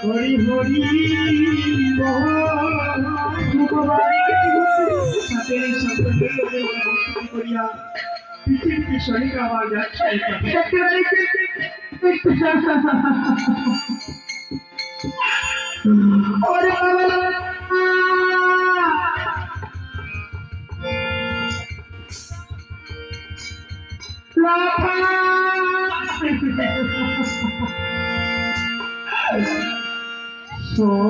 হরি হরি সাথে সাথে করিয়া পৃথিবীতে শরীর বাবা muito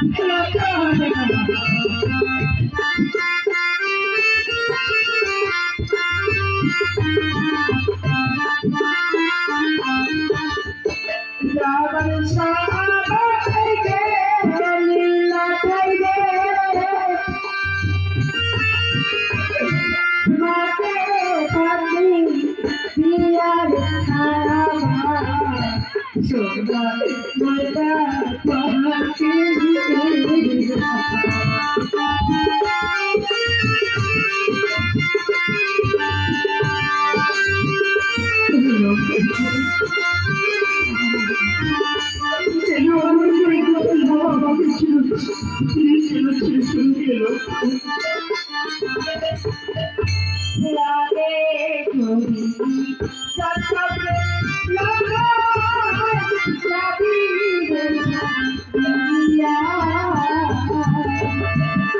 Yeah, yeah, yeah. কেমনি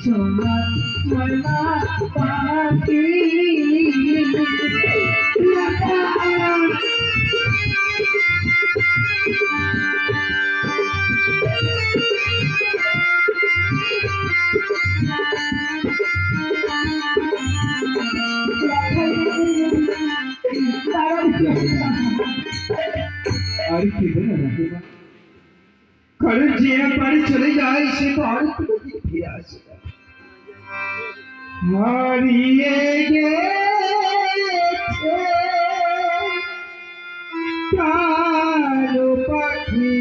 আমার পরিবার আর কি বলে না কারণ যে একবারে চলে যায় সে তো আর কোনোদিন ফিরে আসে না হারিয়ে গেছে। কালো পাখি।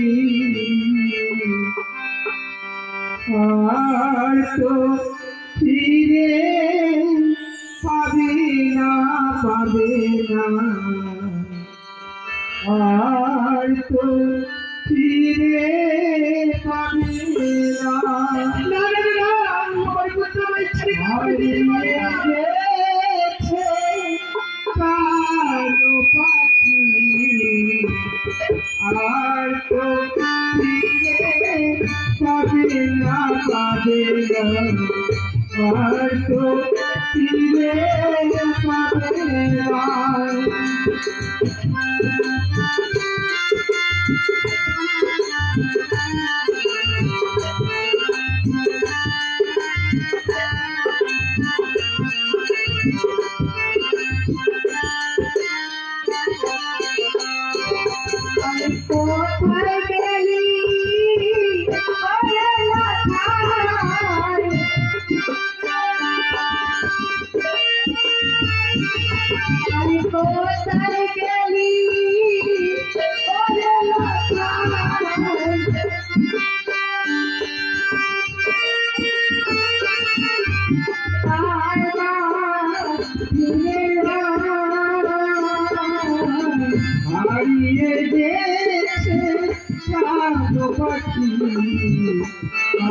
আর তো ফিরে পাবে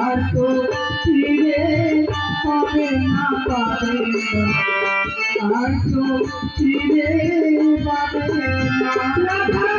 আর তো ফিরে পাবে না। পাবে আর তো ফিরে পাবে না।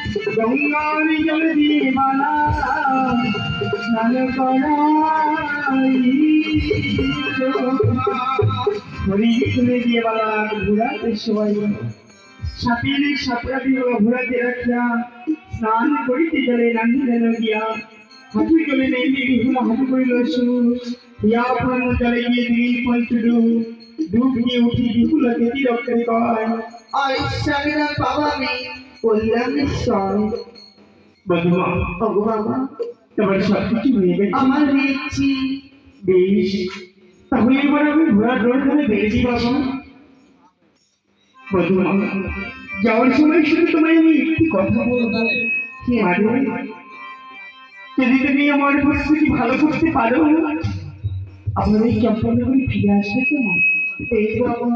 গঙ্গার জল দিয়ে মালা, স্নান করাই। হরি তুলে দিয়ে বালা ঘোরাতে সবাই সাপের সাপরাটি ঘোরাতে রাখিয়া, স্নান করিতে জলে নান্দিলেন গিয়া। হাঁটু জলে নেই বিহুল হাঁটু করিল সু ইয়া প্রাণ জলে গিয়ে দিন পঞ্চডু। ডুব দিয়ে উঠি বিপুল গতি রক্ষে কয়। আর স্বামীরা বধুমা ওগো বাবা। তোমার সব কিছু হয়ে গেছে। আমার দেখছি বেশ। তাহলে এবার আমি ঘোড়ার রোড ধরে বেরিয়েছি বাবা। বধুমা যাওয়ার সময় শুধু তোমায় আমি একটি কথা বলব। কি? মারে যদি তুমি আমার পরিস্থিতি ভালো করতে পারো আপনার এই ক্যাম্পানে করে ফিরে আসবে তো এই বাবা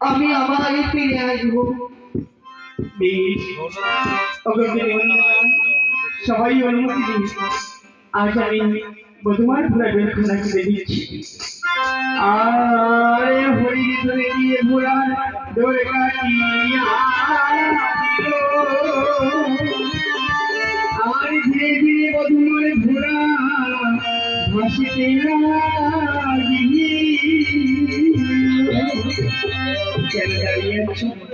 আমি আবার ফিরে আসব। সবাই অনুমতি দিন। আজ আমি বধুমার ঘোড়া বের খানা করে দিচ্ছি। আরে হরি ধরে গিয়ে ঘোড়া দৌড়ে কাটিয়া আর ধীরে ধীরে বধুমার ঘোড়া ভাসিতে লাগিল।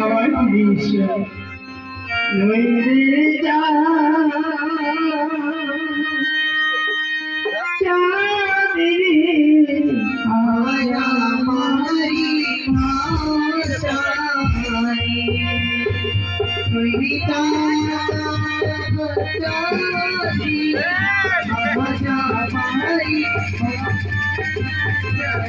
আবার ফিরে এসো যা আরে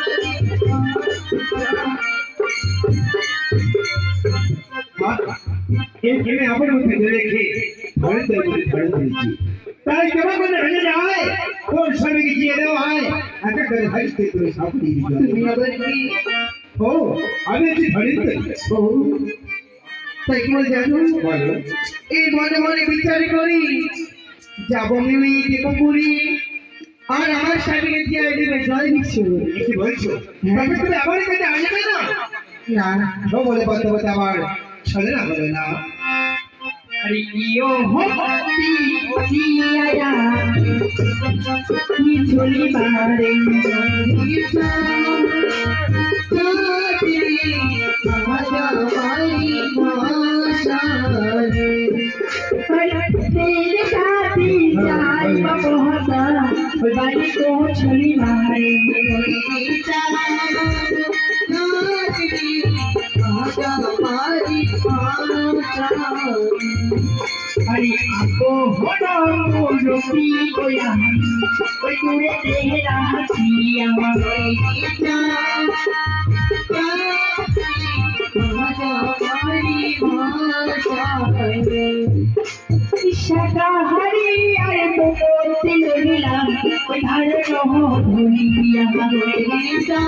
ঘর তোরি ধরিয়া এখানে আমার মধ্যে রেখে ধরে ধরে ধরে ধরেছি তাই কেমন করে ভেঙে যায় কোন স্বামীকে গিয়ে দেওয়া হয় একটা করে হাইতে করে সাপ দিয়ে দিতে ও আমি একটি ধরে তাই কি বলে জানো? বলো। এই মনে মনে বিচার করি যাব আমি ওই আর আমার স্বামীকে দিয়ে দেবে জয় বিশ্ব। কি বলছো? তবে তুমি আমার কাছে আসবে না? না। বলে বলতে বলতে আমার চলে না বলে না। अरे इयो होती दिया ये झोली मारे तेरे साथी जाए बपोहता ओए बाली को झोली मारे अरे आपको होना बोलो की कोया कोई दूरे तेरा सिया मरोई कितना हमारी भाषाए शाकाहारी अरे बोलते लगला कोई हर रहो भूलिया मरोई कितना